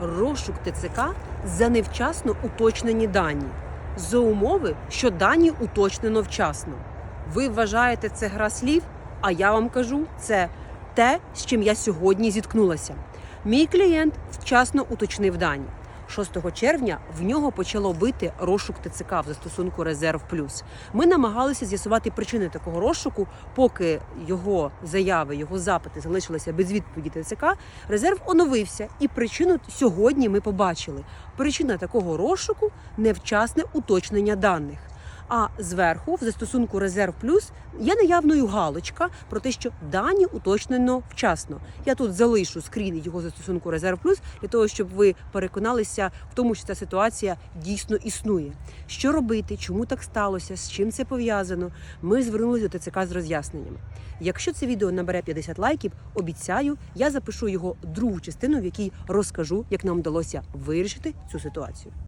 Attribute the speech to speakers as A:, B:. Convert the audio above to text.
A: розшук ТЦК за невчасно уточнені дані за умови, що дані уточнено вчасно. Ви вважаєте це гра слів? А я вам кажу, це те, з чим я сьогодні зіткнулася. Мій клієнт вчасно уточнив дані. 6 червня в нього почало бити розшук ТЦК в застосунку Резерв Плюс. Ми намагалися з'ясувати причини такого розшуку, поки його заяви, його запити залишилися без відповіді ТЦК. Резерв оновився, і причину сьогодні ми побачили. Причина такого розшуку невчасне уточнення даних. А зверху, в застосунку Резерв Плюс, є наявною галочка про те, що дані уточнено вчасно. Я тут залишу скрін його застосунку Резерв Плюс для того, щоб ви переконалися в тому, що ця ситуація дійсно існує. Що робити, чому так сталося, з чим це пов'язано? Ми звернулися до ТЦК з роз'ясненнями. Якщо це відео набере 50 лайків, обіцяю, я запишу його другу частину, в якій розкажу, як нам вдалося вирішити цю ситуацію.